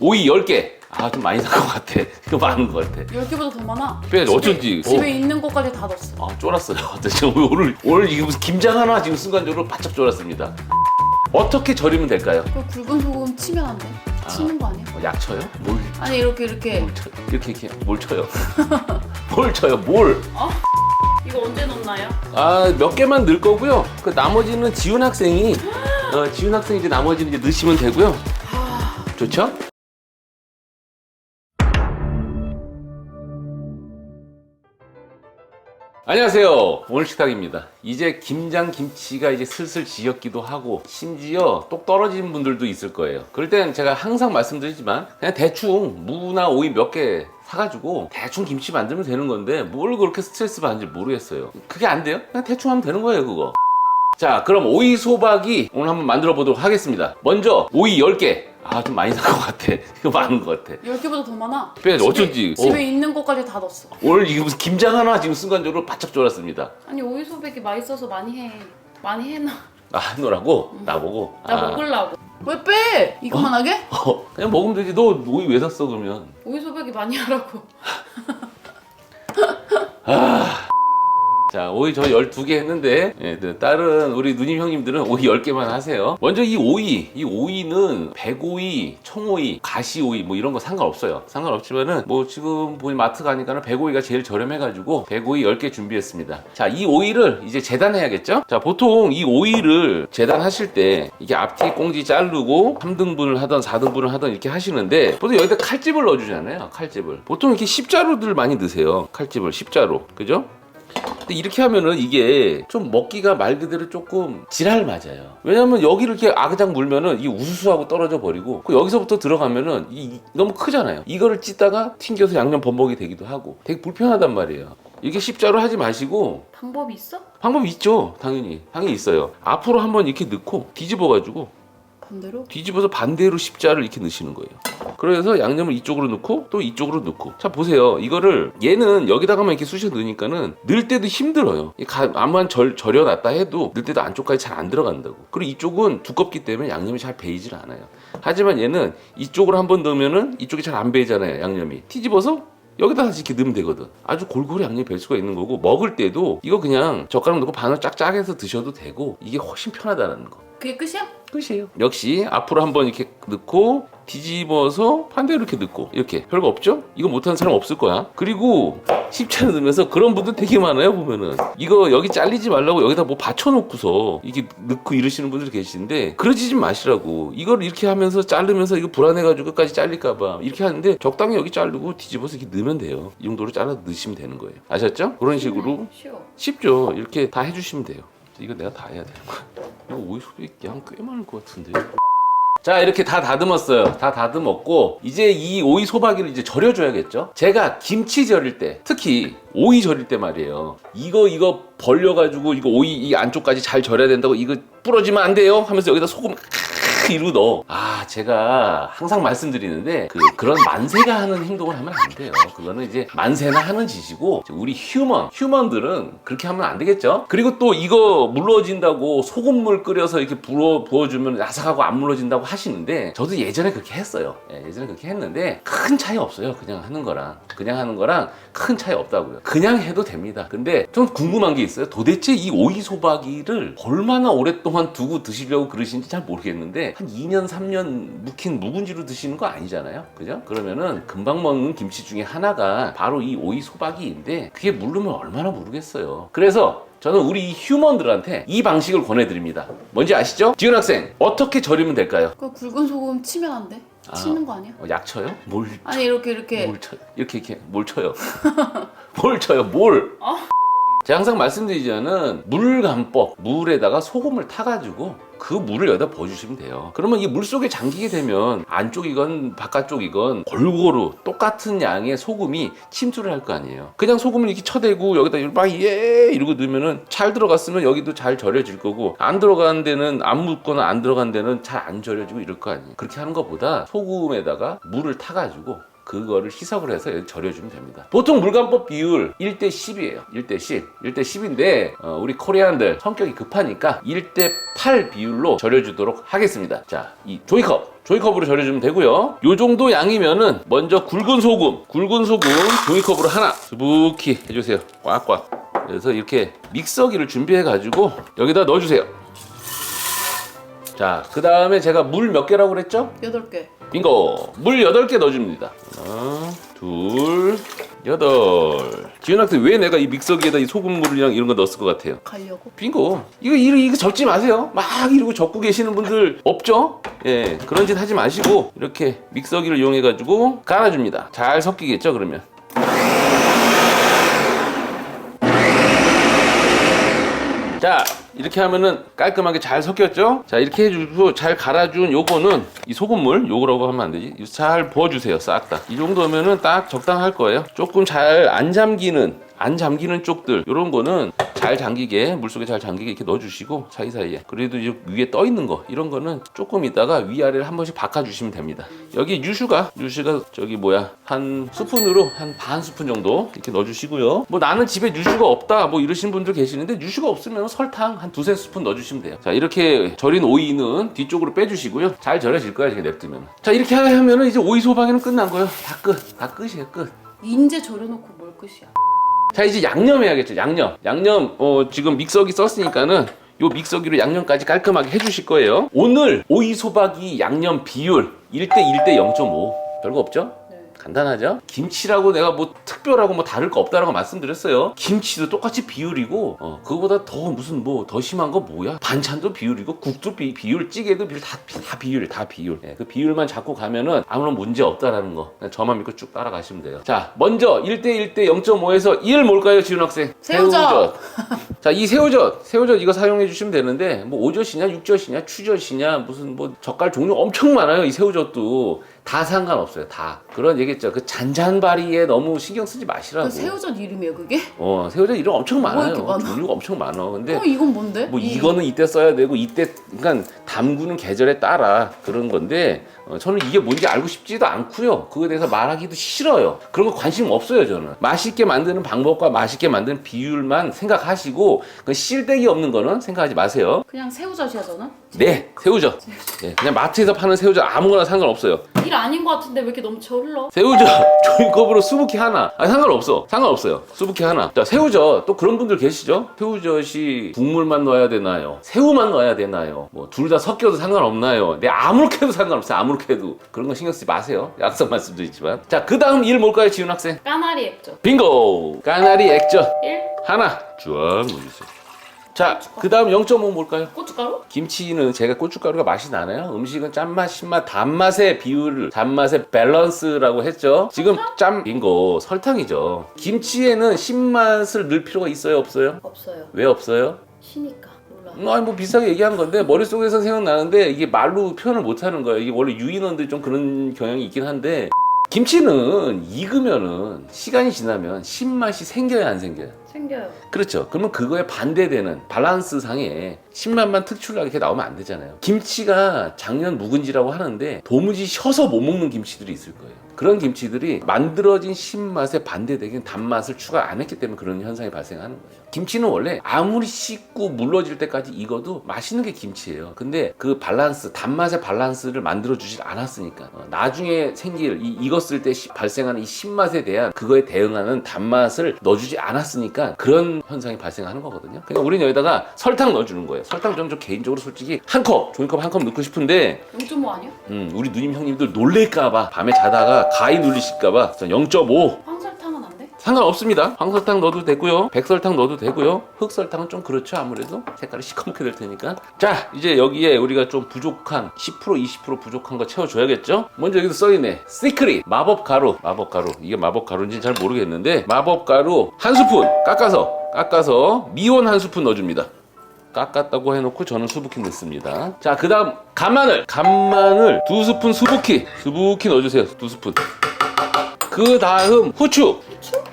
오이 10개. 아, 좀 많이 산 것 같아. 이거 많은 것 같아. 10개보다 더 많아. 빼 어쩐지. 집에 어. 있는 것까지 다 넣었어. 아, 쫄았어요. 지금 오늘, 오늘 이게 무슨 김장 하나 지금 순간적으로 바짝 쫄았습니다. 어떻게 절이면 될까요? 그 굵은 소금 치면 안 돼. 치는 거 아니야? 어, 약 쳐요? 뭘, 아니 이렇게 이렇게 뭘 쳐, 이렇게, 이렇게, 뭘 쳐요? 뭘 쳐요? 뭘? 이거 언제 넣나요? 아, 몇 개만 넣을 거고요. 그 나머지는 지훈 학생이, 어, 지훈 학생이 이제 나머지는 이제 넣으시면 되고요. 좋죠? 안녕하세요. 오늘 식탁입니다. 이제 김장 김치가 이제 슬슬 지었기도 하고 심지어 똑 떨어지는 분들도 있을 거예요. 그럴 땐 제가 항상 말씀드리지만 그냥 대충 무나 오이 몇 개 사가지고 대충 김치 만들면 되는 건데 뭘 그렇게 스트레스 받는지 모르겠어요. 그게 안 돼요? 그냥 대충 하면 되는 거예요, 그거. 자, 그럼 오이 소박이 오늘 한번 만들어 보도록 하겠습니다. 먼저 오이 10개. 아, 좀 많이 산 것 같아. 이거 많은 것 같아. 10개보다 더 많아. 빼, 집에- 어쩐지. 집에 어. 있는 것까지 다 넣었어. 오늘 이게 무슨 김장 하나 지금 순간적으로 바짝 쫄았습니다. 아니 오이 소백이 맛있어서 많이 해. 많이 해놔. 아, 하노라고? 나보고? 나 아. 먹으려고. 왜 빼? 이것만 하게? 어, 그냥 먹으면 되지. 너 오이 왜 샀어, 그러면? 오이 소백이 많이 하라고. 자, 오이 저 12개 했는데, 예, 그 다른 우리 누님 형님들은 오이 10개만 하세요. 먼저 이 오이, 이 오이는 백오이, 청오이, 가시오이 뭐 이런 거 상관없어요. 상관없지만은 뭐 지금 보니 마트 가니까는 백오이가 제일 저렴해가지고 백오이 10개 준비했습니다. 자, 이 오이를 이제 재단해야겠죠? 자, 보통 이 오이를 재단하실 때 이게 앞뒤 꽁지 자르고 3등분을 하던 4등분을 하던 이렇게 하시는데 보통 여기다 칼집을 넣어주잖아요. 칼집을. 보통 이렇게 십자루들 많이 넣으세요. 칼집을 십자루. 그죠? 근데 이렇게 하면은 이게 좀 먹기가 말 그대로 조금 지랄 맞아요. 왜냐면 여기를 이렇게 아그작 물면은 이 우수수하고 떨어져 버리고 그 여기서부터 들어가면은 이, 이- 너무 크잖아요. 이거를 찢다가 튕겨서 양념 범벅이 되기도 하고 되게 불편하단 말이에요. 이게 십자로 하지 마시고 방법이 있어? 방법이 있죠. 당연히. 당연히 있어요. 앞으로 한번 이렇게 넣고 뒤집어 가지고 반대로? 뒤집어서 반대로 십자를 이렇게 넣으시는 거예요. 그래서 양념을 이쪽으로 넣고 또 이쪽으로 넣고. 자 보세요. 이거를 얘는 여기다가만 이렇게 쑤셔 넣으니까는 넣을 때도 힘들어요. 암만 절, 절여놨다 해도 넣을 때도 안쪽까지 잘 안 들어간다고. 그리고 이쪽은 두껍기 때문에 양념이 잘 배이질 않아요. 하지만 얘는 이쪽으로 한 번 넣으면은 이쪽이 잘 안 배이잖아요. 양념이. 뒤집어서 여기다 다시 이렇게 넣으면 되거든. 아주 골고루 양념이 별 수가 있는 거고 먹을 때도 이거 그냥 젓가락 넣고 반을 쫙쫙 해서 드셔도 되고 이게 훨씬 편하다는 거. 그게 끝이야? 끝이에요. 역시 앞으로 한번 이렇게 넣고 뒤집어서 반대로 이렇게 넣고 이렇게 별거 없죠? 이거 못하는 사람 없을 거야. 그리고 십자로 넣으면서 그런 분들 되게 많아요 보면은 이거 여기 잘리지 말라고 여기다 뭐 받쳐놓고서 이게 넣고 이러시는 분들이 계시는데 그러지 좀 마시라고 이걸 이렇게 하면서 자르면서 이거 불안해가지고 끝까지 잘릴까봐 이렇게 하는데 적당히 여기 자르고 뒤집어서 이렇게 넣으면 돼요. 이 정도로 잘라 넣으시면 되는 거예요. 아셨죠? 그런 식으로 쉬워. 쉽죠. 이렇게 다 해주시면 돼요. 이거 내가 다 해야 되는 거야. 이거 오이 소리 양꽤 많을 것 같은데. 자 이렇게 다 다듬었어요. 다 다듬었고 이제 이 오이 소박이를 이제 절여줘야겠죠. 제가 김치 절일 때 특히 오이 절일 때 말이에요. 이거 이거 벌려가지고 이거 오이 이 안쪽까지 잘 절여야 된다고 이거 부러지면 안 돼요 하면서 여기다 소금 이루 넣어. 아, 제가 항상 말씀드리는데 그 그런 만세가 하는 행동을 하면 안 돼요. 그거는 이제 만세나 하는 짓이고 우리 휴먼, 휴먼들은 그렇게 하면 안 되겠죠. 그리고 또 이거 물러진다고 소금물 끓여서 이렇게 부어 부어주면 아삭하고 안 물러진다고 하시는데 저도 예전에 그렇게 했어요. 예, 예전에 그렇게 했는데 큰 차이 없어요. 그냥 하는 거랑 그냥 하는 거랑 큰 차이 없다고요. 그냥 해도 됩니다. 근데 좀 궁금한 게 있어요. 도대체 이 오이 소박이를 얼마나 오랫동안 두고 드시려고 그러시는지 잘 모르겠는데 한 2년, 3년 묵힌 묵은지로 드시는 거 아니잖아요. 그죠? 그러면은 금방 먹는 김치 중에 하나가 바로 이 오이 소박이인데 그게 물르면 얼마나 모르겠어요. 그래서 저는 우리 이 휴먼들한테 이 방식을 권해드립니다. 뭔지 아시죠? 지훈 학생, 어떻게 절이면 될까요? 그 굵은 소금 치면 안 돼. 아. 치는 거 아니야? 어, 약 쳐요? 뭘, 아니 이렇게 이렇게 뭘 쳐요? 이렇게, 이렇게, 뭘 쳐요? 뭘 쳐요? 뭘? 어? 제가 항상 말씀드리자는 물감법, 물에다가 소금을 타가지고 그 물을 여기다 부어주시면 돼요. 그러면 이 물 속에 잠기게 되면 안쪽이건 바깥쪽이건 골고루 똑같은 양의 소금이 침투를 할 거 아니에요. 그냥 소금을 이렇게 쳐대고 여기다 막예 이러고 넣으면은 잘 들어갔으면 여기도 잘 절여질 거고 안 들어간 데는 안 묻거나 안 들어간 데는 잘 안 절여지고 이럴 거 아니에요. 그렇게 하는 것보다 소금에다가 물을 타가지고 그거를 희석을 해서 여기 절여주면 됩니다. 보통 물간법 비율 1대 10이에요. 1대 10. 1대 10인데 우리 코리안들 성격이 급하니까 1대 8 비율로 절여주도록 하겠습니다. 자, 이 조이컵. 조이컵으로 절여주면 되고요. 요 정도 양이면은 먼저 굵은 소금, 굵은 소금 조이컵으로 하나 수북히 해주세요. 꽉꽉. 그래서 이렇게 믹서기를 준비해 가지고 여기다 넣어주세요. 자, 그 다음에 제가 물 몇 개라고 그랬죠? 여덟 개. 빙고! 물 8개 넣어줍니다. 하나, 둘, 여덟. 지은 학생 왜 내가 이 믹서기에다 이 소금물이랑 이런 거 넣었을 것 같아요? 가려고. 빙고! 이거, 이거, 이거 적지 마세요. 막 이러고 적고 계시는 분들 없죠? 예, 그런 짓 하지 마시고, 이렇게 믹서기를 이용해가지고 깔아줍니다. 잘 섞이겠죠, 그러면? 자 이렇게 하면은 깔끔하게 잘 섞였죠? 자 이렇게 해주고 잘 갈아준 요거는 이 소금물 요거라고 하면 안 되지? 잘 부어주세요 싹 다. 이 정도면은 딱 적당할 거예요. 조금 잘 안 잠기는 안 잠기는 쪽들. 요런 거는 잘 잠기게 물속에 잘 잠기게 이렇게 넣어주시고 사이사이에. 그래도 위에 떠 있는 거 이런 거는 조금 있다가 위아래를 한 번씩 바꿔주시면 됩니다. 여기 유슈가 유슈가 저기 뭐야 한 스푼으로 한 반 스푼 정도 이렇게 넣어주시고요. 뭐 나는 집에 유슈가 없다 뭐 이러신 분들 계시는데 유슈가 없으면 설탕 한 두세 스푼 넣어주시면 돼요. 자 이렇게 절인 오이는 뒤쪽으로 빼주시고요. 잘 절여질 거야 이렇게 냅두면. 자 이렇게 하면은 이제 오이 소방에는 끝난 거예요. 다 끝 다 끝이에요 끝. 인제 절여놓고 뭘 끝이야. 자 이제 양념 해야겠죠 양념. 양념 어 지금 믹서기 썼으니까는 요 믹서기로 양념까지 깔끔하게 해주실 거예요. 오늘 오이 소박이 양념 비율 1대 1대 0.5 별거 없죠? 네. 간단하죠? 김치라고 내가 뭐 특별하고 뭐 다를 거 없다라고 말씀드렸어요. 김치도 똑같이 비율이고, 어, 그거보다 더 무슨 뭐 더 심한 거 뭐야? 반찬도 비율이고, 국도 비, 비율, 찌개도 비율, 다, 다 비율, 다 비율. 예, 그 비율만 잡고 가면은 아무런 문제 없다라는 거. 그냥 저만 믿고 쭉 따라가시면 돼요. 자, 먼저 1대 1 대 0.5에서 1 뭘까요, 지훈 학생? 새우젓. 자, 이 새우젓, 새우젓 이거 사용해 주시면 되는데, 뭐 오젓이냐, 육젓이냐, 추젓이냐, 무슨 뭐 젓갈 종류 엄청 많아요. 이 새우젓도 다 상관없어요. 다 그런 얘기했죠. 그 잔잔바리에 너무 신경 쓰지 마시라고. 그 새우젓 이름이에요 그게? 어, 새우젓 이름 엄청 뭐 많아요. 이렇게 많아? 종류가 엄청 많아. 근데 어 이건 뭔데? 뭐 이- 이거는 이때 써야 되고 이때 그러니까 담그는 계절에 따라 그런 건데 어, 저는 이게 뭔지 알고 싶지도 않고요. 그거에 대해서 말하기도 싫어요. 그런 거 관심 없어요, 저는. 맛있게 만드는 방법과 맛있게 만드는 비율만 생각하시고 그 실데기 없는 거는 생각하지 마세요. 그냥 새우젓이야 저는? 네, 새우젓. 네, 그냥 마트에서 파는 새우젓 아무거나 상관없어요. 일 아닌 것 같은데 왜 이렇게 너무 절러? 새우젓 조이컵으로 수북히 하나. 아 상관없어. 상관없어요. 수북히 하나. 자 새우젓 또 그런 분들 계시죠? 새우젓이 국물만 넣어야 되나요? 새우만 넣어야 되나요? 뭐 둘 다 섞여도 상관없나요? 네 아무렇게 해도 상관없어요. 아무렇게 해도 그런 거 신경 쓰지 마세요. 약속 말씀드리지만 자 그 다음 일 뭘까요, 지훈 학생? 까나리 액젓. 빙고 까나리 액젓 1. 하나 쫙 넣어주세요. 자 그 다음 0.5 뭘까요? 고춧가루? 김치는 제가 고춧가루가 맛이 나나요? 음식은 짠맛, 신맛, 단맛의 비율, 단맛의 밸런스라고 했죠. 지금 짠 빙고 설탕이죠. 김치에는 신맛을 넣을 필요가 있어요, 없어요? 없어요. 왜 없어요? 쉬니까 몰라. 음, 아니 뭐 비슷하게 얘기한 건데 머릿속에서 생각나는데 이게 말로 표현을 못 하는 거예요. 이게 원래 유인원들이 좀 그런 경향이 있긴 한데 김치는 익으면은 시간이 지나면 신맛이 생겨야 안 생겨요? 생겨요. 그렇죠. 그러면 그거에 반대되는 밸런스 상에 10만만 특출나게 이렇게 나오면 안 되잖아요. 김치가 작년 묵은지라고 하는데 도무지 셔서 못 먹는 김치들이 있을 거예요. 그런 김치들이 만들어진 신맛에 반대되긴 단맛을 추가 안 했기 때문에 그런 현상이 발생하는 거예요. 김치는 원래 아무리 씻고 물러질 때까지 익어도 맛있는 게 김치예요. 근데 그 밸런스, 단맛의 밸런스를 만들어주질 않았으니까 어, 나중에 생길 이 익었을 때 시- 발생하는 이 신맛에 대한 그거에 대응하는 단맛을 넣어주지 않았으니까 그런 현상이 발생하는 거거든요. 그러니까 우리는 여기다가 설탕 넣어주는 거예요. 설탕 좀, 좀 개인적으로 솔직히 한 컵, 종이컵 한 컵 넣고 싶은데 0.5 아니야? 음, 우리 누님 형님들 놀랄까 봐 밤에 자다가 가위 눌리실까 봐 0.5 황설탕은 안 돼? 상관없습니다. 황설탕 넣어도 되고요. 백설탕 넣어도 되고요. 흑설탕은 좀 그렇죠. 아무래도 색깔이 시커멓게 될 테니까. 자, 이제 여기에 우리가 좀 부족한 10% 20% 부족한 거 채워줘야겠죠? 먼저 여기도 써있네. 시크릿 마법 가루. 마법 가루. 이게 마법 가루인지는 잘 모르겠는데 마법 가루 한 스푼 깎아서 깎아서 미원 한 스푼 넣어줍니다. 깎았다고 해놓고 저는 수북히 넣습니다. 자, 그 다음 간마늘. 간마늘 두 스푼 수북히. 수북히 넣어주세요. 두 스푼. 그 다음 후추.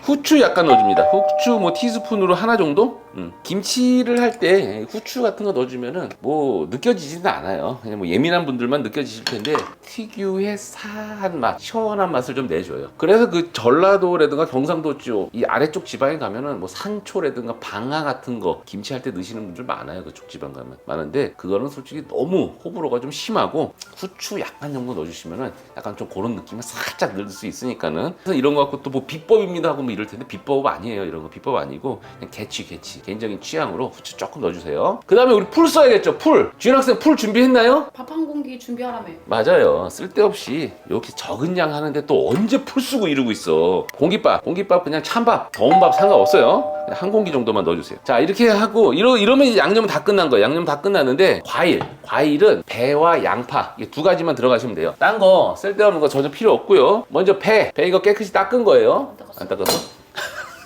후추 약간 넣어줍니다. 후추 뭐 티스푼으로 하나 정도? 음. 김치를 할 때 후추 같은 거 넣어주면은 뭐 느껴지지는 않아요. 그냥 뭐 예민한 분들만 느껴지실 텐데 특유의 사한 맛, 시원한 맛을 좀 내줘요. 그래서 그 전라도라든가 경상도 쪽 이 아래쪽 지방에 가면은 뭐 산초라든가 방아 같은 거 김치 할 때 넣으시는 분들 많아요. 그쪽 지방 가면 많은데 그거는 솔직히 너무 호불호가 좀 심하고 후추 약간 정도 넣어주시면은 약간 좀 그런 느낌을 살짝 넣을 수 있으니까는 그래서 이런 거 갖고 또 뭐 비법입니다 하고 뭐 이럴 텐데 비법 아니에요. 이런 거 비법 아니고 그냥 개취 개취 개인적인 취향으로 후추 조금 넣어주세요. 그 다음에 우리 풀 써야겠죠. 풀 주인 학생 풀 준비했나요? 밥 한 공기 준비하라며. 맞아요. 쓸데없이 이렇게 적은 양 하는데 또 언제 풀 쓰고 이러고 있어. 공깃밥, 공깃밥 그냥 찬밥, 더운 밥 상관없어요. 그냥 한 공기 정도만 넣어주세요. 자 이렇게 하고 이러 이러면 양념은 다 끝난 거예요. 양념 다 끝났는데 과일, 과일은 배와 양파 이게 두 가지만 들어가시면 돼요. 딴 거 쓸데없는 거 전혀 필요 없고요. 먼저 배, 배 이거 깨끗이 닦은 거예요. 안 닦았어?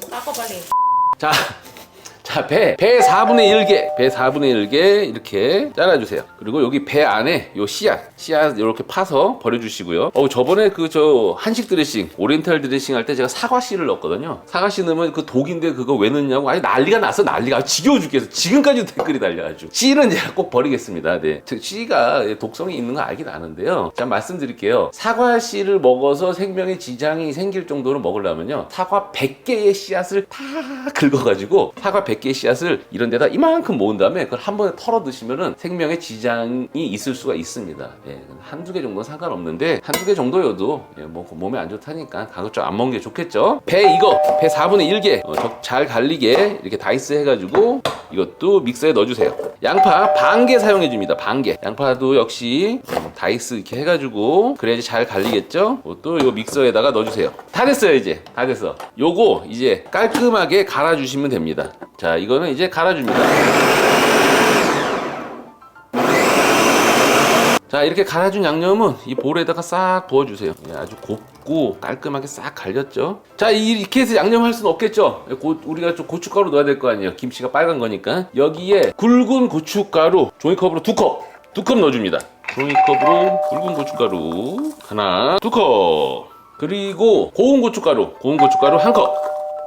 닦아 빨리. 자, 자, 배. 배 4분의 1개. 배 4분의 1개 이렇게 잘라주세요. 그리고 여기 배 안에 요 씨앗. 씨앗 이렇게 파서 버려주시고요. 어, 저번에 그 저 한식 드레싱, 오리엔탈 드레싱 할 때 제가 사과 씨를 넣었거든요. 사과 씨 넣으면 그 독인데 그거 왜 넣냐고. 아니, 난리가 났어, 난리가. 아, 지겨워 죽겠어. 지금까지도 댓글이 달려가지고. 씨는 제가 꼭 버리겠습니다. 네. 즉, 씨가 독성이 있는 거 알긴 아는데요. 자, 말씀드릴게요. 사과 씨를 먹어서 생명에 지장이 생길 정도로 먹으려면요. 사과 100개의 씨앗을 다 긁어가지고 사과 100 개의 씨앗을 이런 데다 이만큼 모은 다음에 그걸 한 번에 털어 드시면은 생명에 지장이 있을 수가 있습니다. 예, 한두 개 정도는 상관없는데 한두 개 정도여도 예, 뭐 몸에 안 좋다니까 가급적 안 먹는 게 좋겠죠. 배 이거 배 4분의 1개 어, 적잘 갈리게 이렇게 다이스 해가지고 이것도 믹서에 넣어주세요. 양파 반 개 사용해 줍니다. 반 개. 양파도 역시 음, 다이스 이렇게 해가지고 그래야지 잘 갈리겠죠. 또 요 믹서에다가 넣어주세요. 다 됐어요 이제 다 됐어. 요거 이제 깔끔하게 갈아주시면 됩니다. 자 이거는 이제 갈아줍니다. 자 이렇게 갈아준 양념은 이 볼에다가 싹 부어주세요. 예, 아주 곱고 깔끔하게 싹 갈렸죠? 자 이- 이렇게 해서 양념할 수는 없겠죠? 예, 고- 우리가 좀 고춧가루 넣어야 될 거 아니에요. 김치가 빨간 거니까. 여기에 굵은 고춧가루 종이컵으로 두 컵 두 컵 넣어줍니다. 종이컵으로 굵은 고춧가루. 하나 두 컵. 그리고 고운 고춧가루. 고운 고춧가루 한 컵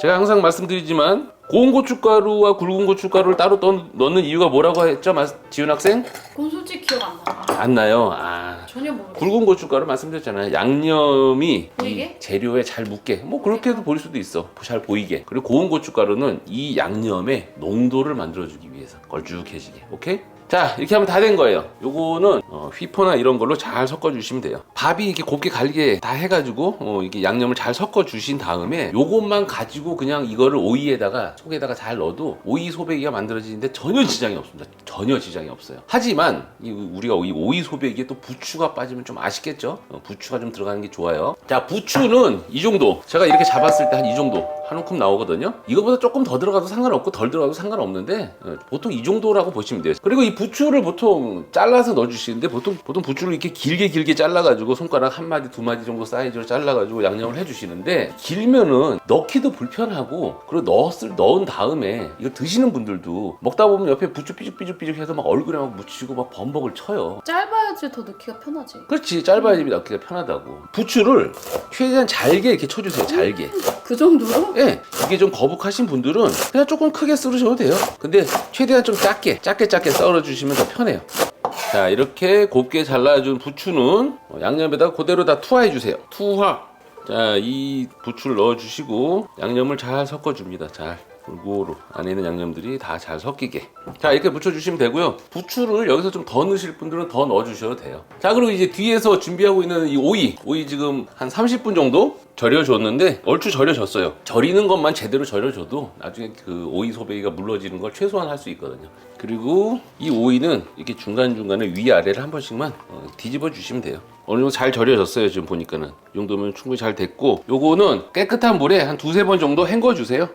제가 항상 말씀드리지만 고운 고춧가루와 굵은 고춧가루를 따로 떠- 넣는 이유가 뭐라고 했죠 마- 지훈 학생? 그건 솔직히 기억 안 나. 안 나요. 아. 전혀 모르겠어. 굵은 고춧가루 말씀드렸잖아요. 양념이 보이게? 이 재료에 잘 묻게. 뭐 그렇게도 보일 수도 있어. 잘 보이게. 그리고 고운 고춧가루는 이 양념의 농도를 만들어주기 위해서 걸쭉해지게. 오케이? 자 이렇게 하면 다 된 거예요. 요거는 어, 휘퍼나 이런 걸로 잘 섞어 주시면 돼요. 밥이 이렇게 곱게 갈리게 다 해가지고 어, 이게 양념을 잘 섞어 주신 다음에 요것만 가지고 그냥 이거를 오이에다가 속에다가 잘 넣어도 오이 소배기가 만들어지는데 전혀 지장이 없습니다. 전혀 지장이 없어요. 하지만 이 우리가 이 오이 소배기에 또 부추가 빠지면 좀 아쉽겠죠? 어, 부추가 좀 들어가는 게 좋아요. 자 부추는 이 정도. 제가 이렇게 잡았을 때 한 이 정도 한 움큼 나오거든요. 이거보다 조금 더 들어가도 상관없고 덜 들어가도 상관없는데 어, 보통 이 정도라고 보시면 돼요. 그리고 이 부추를 보통 잘라서 넣어주시는데 보통 보통 부추를 이렇게 길게 길게 잘라가지고 손가락 한 마디 두 마디 정도 사이즈로 잘라가지고 양념을 해주시는데 길면은 넣기도 불편하고 그리고 넣었을 넣은 다음에 이거 드시는 분들도 먹다 보면 옆에 부추 삐죽삐죽삐죽해서 막 얼굴에 막 묻히고 막 범벅을 쳐요. 짧아야지 더 넣기가 편하지. 그렇지 짧아야 집이 넣기가 편하다고. 부추를 최대한 잘게 이렇게 쳐주세요. 잘게. 그 정도로? 예, 이게 좀 거북하신 분들은 그냥 조금 크게 썰으셔도 돼요. 근데 최대한 좀 작게, 작게 작게 썰어 주시면 더 편해요. 자, 이렇게 곱게 잘라준 부추는 어, 양념에다가 그대로 다 투하해 주세요. 투하. 자, 이 부추를 넣어 주시고 양념을 잘 섞어 줍니다. 잘. 골고루 안에 있는 양념들이 다 잘 섞이게. 자 이렇게 묻혀주시면 되고요. 부추를 여기서 좀 더 넣으실 분들은 더 넣어주셔도 돼요. 자 그리고 이제 뒤에서 준비하고 있는 이 오이. 오이 지금 한 30분 정도 절여줬는데 얼추 절여졌어요. 절이는 것만 제대로 절여줘도 나중에 그 오이 소배기가 물러지는 걸 최소한 할 수 있거든요. 그리고 이 오이는 이렇게 중간중간에 위아래를 한 번씩만 어, 뒤집어 주시면 돼요. 어느 정도 잘 절여졌어요 지금 보니까는. 이 정도면 충분히 잘 됐고 요거는 깨끗한 물에 한 두세 번 정도 헹궈 주세요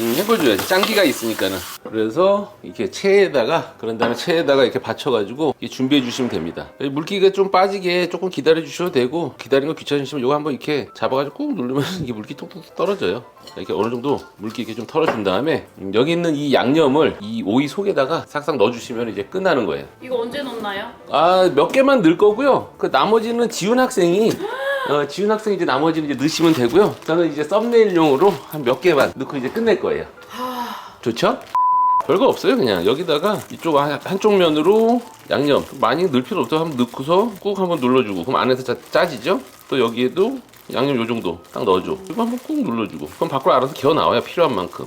음, 해봐줘야지. 짱기가 있으니까는. 그래서 이렇게 체에다가 그런 다음에 체에다가 이렇게 받쳐가지고 이렇게 준비해 주시면 됩니다. 물기가 좀 빠지게 조금 기다려 주셔도 되고 기다리는 거 귀찮으시면 이거 한번 이렇게 잡아가지고 꾹 누르면 이게 물기 톡톡 떨어져요. 이렇게 어느 정도 물기 이렇게 좀 털어준 다음에 음, 여기 있는 이 양념을 이 오이 속에다가 싹싹 넣어주시면 이제 끝나는 거예요. 이거 언제 넣나요? 아 몇 개만 넣을 거고요. 그 나머지는 지훈 학생이 어, 지훈 학생 이제 나머지는 이제 넣으시면 되고요. 저는 이제 썸네일용으로 한 몇 개만 넣고 이제 끝낼 거예요. 좋죠? 별거 없어요 그냥 여기다가 이쪽 한, 한쪽 면으로 양념 많이 넣을 필요 없어 한번 넣고서 꾹 한번 눌러주고 그럼 안에서 짜, 짜지죠? 또 여기에도 양념 요 정도 딱 넣어줘 그리고 한번 꾹 눌러주고 그럼 밖으로 알아서 기어 나와요 필요한 만큼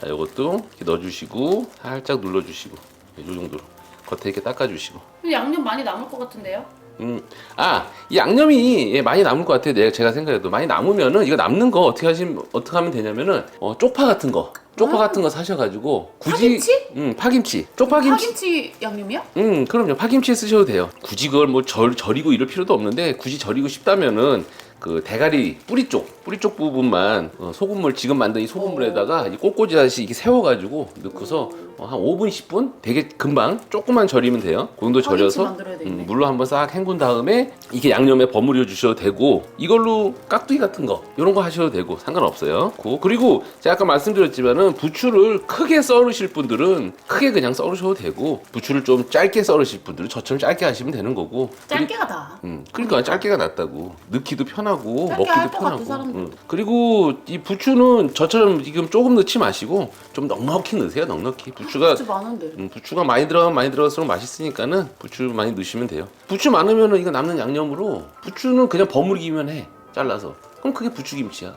자 이것도 이렇게 넣어주시고 살짝 눌러주시고 요 정도로 겉에 이렇게 닦아주시고 양념 많이 남을 것 같은데요? 음, 아, 이 양념이 예, 많이 남을 것 같아요. 내가 제가 생각해도 많이 남으면은 이거 남는 거 어떻게 하시면 어떻게 하면 되냐면은 어, 쪽파 같은 거, 쪽파 같은 거 사셔가지고 굳이 파김치? 음, 파김치, 쪽파김치. 파김치 양념이야? 음, 그럼요. 파김치 쓰셔도 돼요. 굳이 그걸 뭐 절, 절이고 이럴 필요도 없는데 굳이 절이고 싶다면은 그 대가리 뿌리 쪽, 뿌리 쪽 부분만 어, 소금물 지금 만든 이 소금물에다가 이 꼬꼬지다시 이렇게 세워가지고 넣고서 어, 한 5분, 10분 되게 금방 조금만 절이면 돼요. 그 정도 절여서 만들어야 되겠네. 음, 물로 한번 싹 헹군 다음에 이게 양념에 버무려 주셔도 되고 이걸로 깍두기 같은 거 이런 거 하셔도 되고 상관없어요. 고- 그리고 제가 아까 말씀드렸지만은 부추를 크게 썰으실 분들은 크게 그냥 썰으셔도 되고 부추를 좀 짧게 썰으실 분들은 저처럼 짧게 하시면 되는 거고. 짧게가 다. 음, 그러니까 짧게가 낫다고 넣기도 편하고 짧게 먹기도 할것 같아, 편하고 사람들. 음. 그리고 이 부추는 저처럼 지금 조금 넣지 마시고 좀 넉넉히 넣으세요 넉넉히 부추가 부추 많은데. 음, 부추가 많이 들어가면 많이 들어갈수록 맛있으니까는 부추 많이 넣으시면 돼요. 부추 많으면은 이거 남는 양념으로 부추는 그냥 버무리기만 해 잘라서 그럼 그게 부추김치야.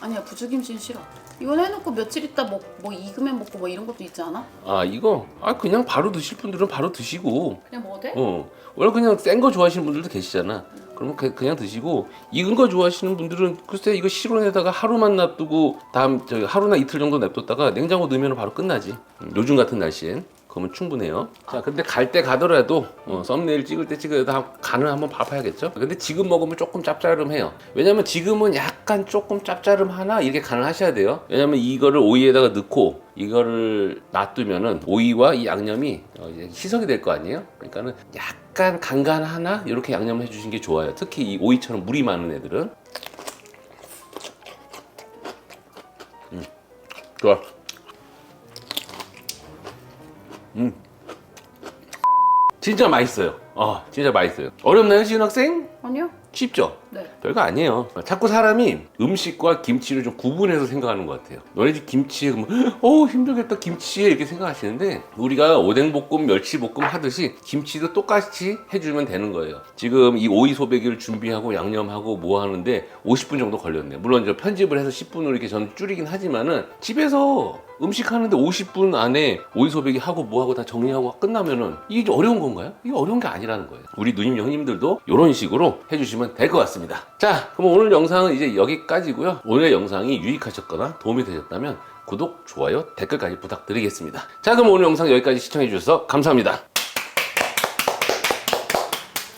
아니야 부추김치는 싫어. 이건 해놓고 며칠 있다 먹, 뭐 익으면 먹고 뭐 이런 것도 있지 않아? 아 이거 아 그냥 바로 드실 분들은 바로 드시고 그냥 먹어도 돼? 어 원래 그냥 센 거 좋아하시는 분들도 계시잖아. 그러면 그, 그냥 드시고 익은 거 좋아하시는 분들은 글쎄 이거 실온에다가 하루만 놔두고 다음 저기 하루나 이틀 정도 냅뒀다가 냉장고 넣으면 바로 끝나지. 음, 요즘 같은 날씨엔. 그러면 충분해요. 자, 근데 갈 때 가더라도 어, 썸네일 찍을 때 찍어도 한- 간을 한번 봐봐야겠죠. 근데 지금 먹으면 조금 짭짤름해요. 왜냐면 지금은 약간 조금 짭짤름하나 이렇게 간을 하셔야 돼요. 왜냐면 이거를 오이에다가 넣고 이거를 놔두면은 오이와 이 양념이 어, 이제 희석이 될 거 아니에요. 그러니까는 약간 간간 하나 이렇게 양념을 해주신 게 좋아요. 특히 이 오이처럼 물이 많은 애들은. 음, 좋아. 음. 진짜 맛있어요. 아, 진짜 맛있어요. 어렵나요, 지은 학생? 아니요. 쉽죠? 네. 별거 아니에요. 자꾸 사람이 음식과 김치를 좀 구분해서 생각하는 것 같아요. 너네 집 김치에 그러면 어 힘들겠다 김치에 이렇게 생각하시는데 우리가 오뎅볶음, 멸치볶음 하듯이 김치도 똑같이 해주면 되는 거예요. 지금 이 오이 소배기를 준비하고 양념하고 뭐 하는데 50분 정도 걸렸네요. 물론 이제 편집을 해서 10분으로 이렇게 저는 줄이긴 하지만은 집에서 음식 하는데 50분 안에 오이 소배기 하고 뭐 하고 다 정리하고 끝나면은 이게 좀 어려운 건가요? 이게 어려운 게 아니라는 거예요. 우리 누님 형님들도 이런 식으로 해주시면 될 것 같습니다. 자, 그럼 오늘 영상은 이제 여기까지고요. 오늘 영상이 유익하셨거나 도움이 되셨다면 구독, 좋아요, 댓글까지 부탁드리겠습니다. 자, 그럼 오늘 영상 여기까지 시청해 주셔서 감사합니다.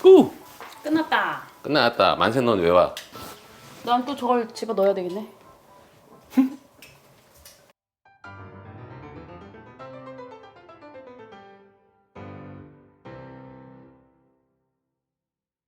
후! 끝났다. 끝났다. 만세 넌 왜 와? 난 또 저걸 집어 넣어야 되겠네.